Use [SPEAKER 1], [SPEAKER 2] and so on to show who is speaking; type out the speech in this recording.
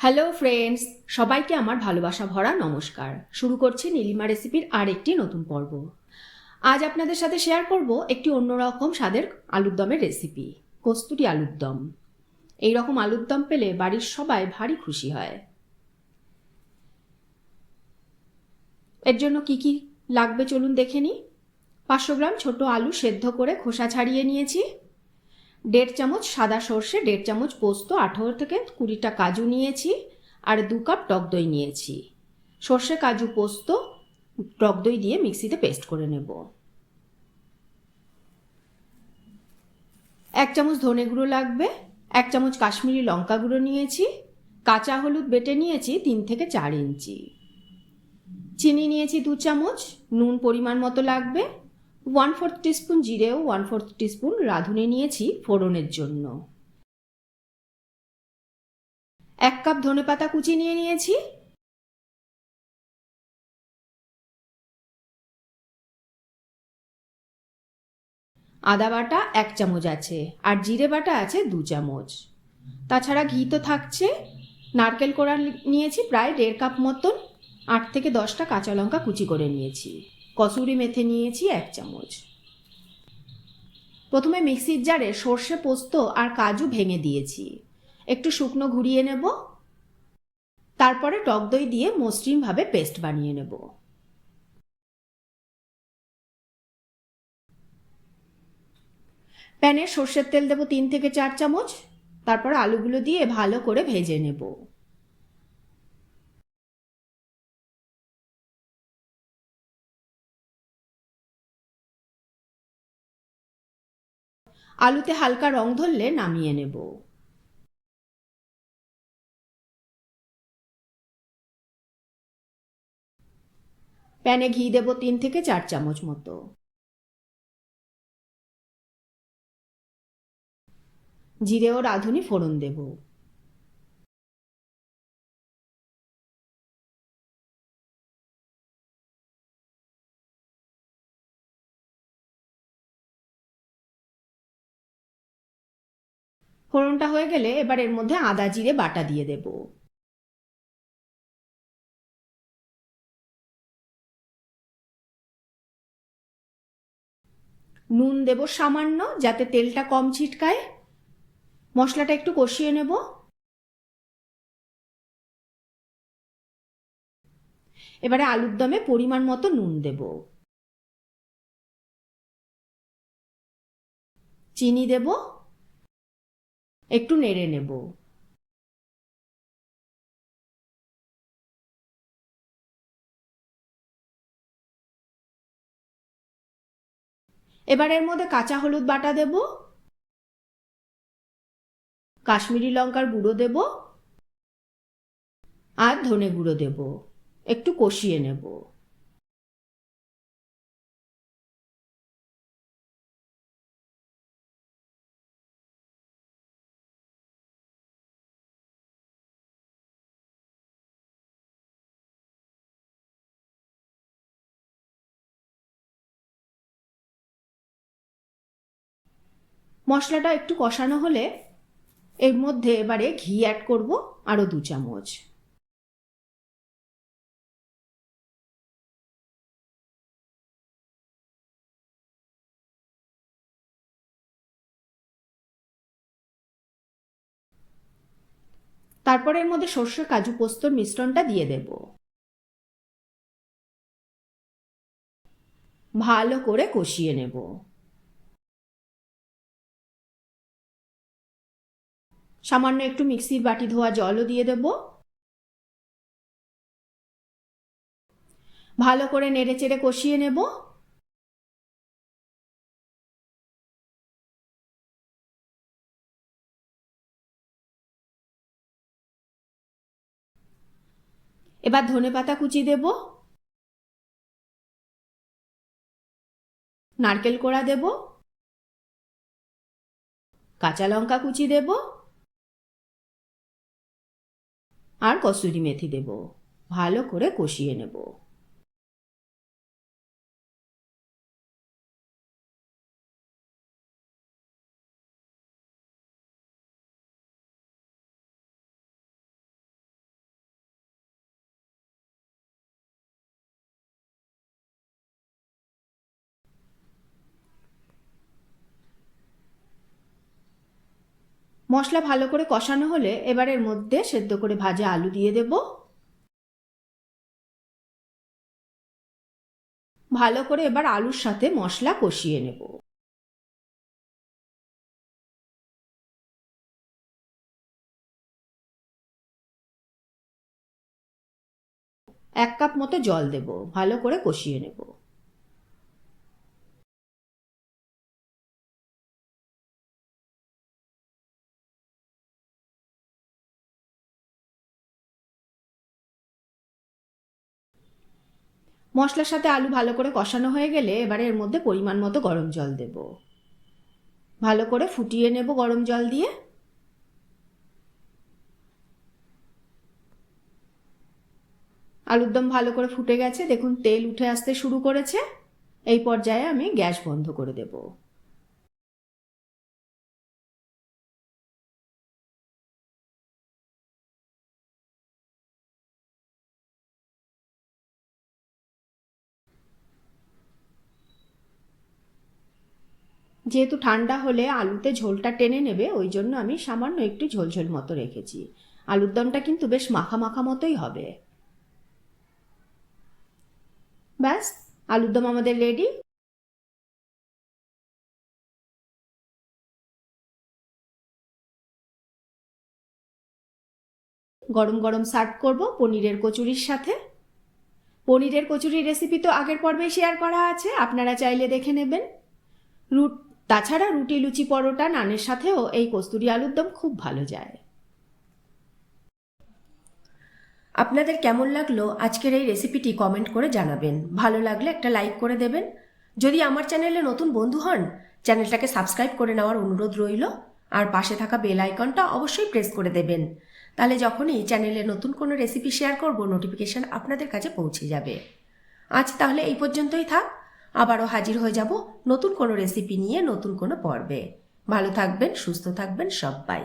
[SPEAKER 1] Hello friends সবাইকে আমার ভালোবাসা ভরা নমস্কার। শুরু করছি নীলিমা রেসিপির আর একটি নতুন পর্ব। আজ আপনাদের সাথে শেয়ার করব একটি অন্যরকম স্বাদের আলুর দমের রেসিপি কস্তুরি আলুর দম। এই রকম আলুর দম পেলে বাড়ির সবাই ভারী খুশি হয়। এর জন্য কি কি লাগবে চলুন দেখে নিই। পাঁচশো গ্রাম ছোট আলু সেদ্ধ করে খোসা ছাড়িয়ে নিয়েছি। দেড় চামচ সাদা সর্ষে, দেড় চামচ পোস্ত, আঠেরো থেকে কুড়িটা কাজু নিয়েছি আর দু কাপ টক দই নিয়েছি। সর্ষে, কাজু, পোস্ত, টক দই দিয়ে মিক্সিতে পেস্ট করে নেব। এক চামচ ধনে গুঁড়ো লাগবে, এক চামচ কাশ্মীরি লঙ্কা গুঁড়ো নিয়েছি, কাঁচা হলুদ বেটে নিয়েছি তিন থেকে চার ইঞ্চি। চিনি নিয়েছি দু চামচ, নুন পরিমাণ মতো লাগবে ওয়ান ফোর্থ টিস্পুন জিরে ও ওয়ান ফোর্থ টিস্পুন রাঁধুনি নিয়েছি ফোড়নের জন্য। এক কাপ ধনেপাতা কুচি নিয়ে নিয়েছি। আদা বাটা এক চামচ আছে আর জিরে বাটা আছে দু চামচ। তাছাড়া ঘি তো থাকছে। নারকেল কোড়া নিয়েছি প্রায় দেড় কাপ মতন। আট থেকে দশটা কাঁচা লঙ্কা কুচি করে নিয়েছি। কসুরি মেথি নিয়েছি এক চামচ। প্রথমে মিক্সির জারে সর্ষে পোস্ত আর কাজু ভেঙে দিয়েছি। একটু শুকনো ঘুরিয়ে নেব। তারপরে টক দই দিয়ে মসৃণভাবে পেস্ট বানিয়ে নেব। প্যানে সর্ষের তেল দেবো তিন থেকে চার চামচ। তারপর আলুগুলো দিয়ে ভালো করে ভেজে নেব। আলুতে হালকা রং ধরলে নামিয়ে নেব। প্যানে ঘি দেব তিন থেকে চার চামচ মতো। জিরে ও রাঁধুনি ফোড়ন দেব। ফোড়নটা হয়ে গেলে এবার এর মধ্যে আদা, জিরে, বাটা দিয়ে দেব। নুন দেব সামান্য, যাতে তেলটা কম ছিটকায়। মশলাটা একটু কষিয়ে নেব। এবারে আলুর দমে পরিমাণ মতো নুন দেব। চিনি দেব। একটু নেড়ে নেব। এবার এর মধ্যে কাঁচা হলুদ বাটা দেব। কাশ্মীরি লঙ্কার গুঁড়ো দেব। আর ধনে গুঁড়ো দেব। একটু কষিয়ে নেব। মশলাটা একটু কষানো হলে এর মধ্যে এবারে ঘি অ্যাড করব আরও দু চামচ। তারপর এর মধ্যে সর্ষে কাজু পোস্তর মিশ্রণটা দিয়ে দেব। ভালো করে কষিয়ে নেব। সামান্য একটু মিক্সির বাটি ধোয়া জলও দিয়ে দেব। ভালো করে নেড়ে চেড়ে কষিয়ে নেব। এবার ধনে পাতা কুচি দেব। নারকেল কোড়া দেব। কাঁচা লঙ্কা কুচি দেব। আর কসুরি মেথি দেব। ভালো করে কষিয়ে নেব। মশলা ভালো করে কষানো হলে এবার এর মধ্যে সেদ্ধ করে ভাজা আলু দিয়ে দেব। ভালো করে এবার আলুর সাথে মশলা কষিয়ে নেব। এক কাপ মতো জল দেব, ভালো করে কষিয়ে নেব। মশলার সাথে আলু ভালো করে কষানো হয়ে গেলে এবারে এর মধ্যে পরিমাণ মতো গরম জল দেব। ভালো করে ফুটিয়ে নেব গরম জল দিয়ে। আলুর দম ভালো করে ফুটে গেছে। দেখুন, তেল উঠে আসতে শুরু করেছে। এই পর্যায়ে আমি গ্যাস বন্ধ করে দেব। যেহেতু ঠান্ডা হলে আলুতে ঝোলটা টেনে নেবে, ওই জন্য আমি সামান্য একটু ঝোলঝোল মতো রেখেছি। আলুর দমটা কিন্তু বেশ মাখা মাখা মতোই হবে। ব্যাস, আলুর দম আমাদের রেডি। গরম গরম সার্ভ করব পনিরের কচুরির সাথে। পনিরের কচুরির রেসিপি তো আগের পর্বে শেয়ার করা আছে, আপনারা চাইলে দেখে নেবেন। রুট তাছাড়া রুটি, লুচি, পরোটা, নানের সাথেও এই কস্তুরি আলুর দম খুব ভালো যায়।
[SPEAKER 2] আপনাদের কেমন লাগল আজকের এই রেসিপিটি কমেন্ট করে জানাবেন। ভালো লাগলে একটা লাইক করে দেবেন। যদি আমার চ্যানেলে নতুন বন্ধু হন, চ্যানেলটাকে সাবস্ক্রাইব করে নেওয়ার অনুরোধ রইল। আর পাশে থাকা বেল আইকনটা অবশ্যই প্রেস করে দেবেন। তাহলে যখনই চ্যানেলে নতুন কোনো রেসিপি শেয়ার করব, নোটিফিকেশন আপনাদের কাছে পৌঁছে যাবে। আজ তাহলে এই পর্যন্তই থাক। আবারও হাজির হয়ে যাব নতুন কোনো রেসিপি নিয়ে নতুন কোনো পর্বে। ভালো থাকবেন, সুস্থ থাকবেন সবাই।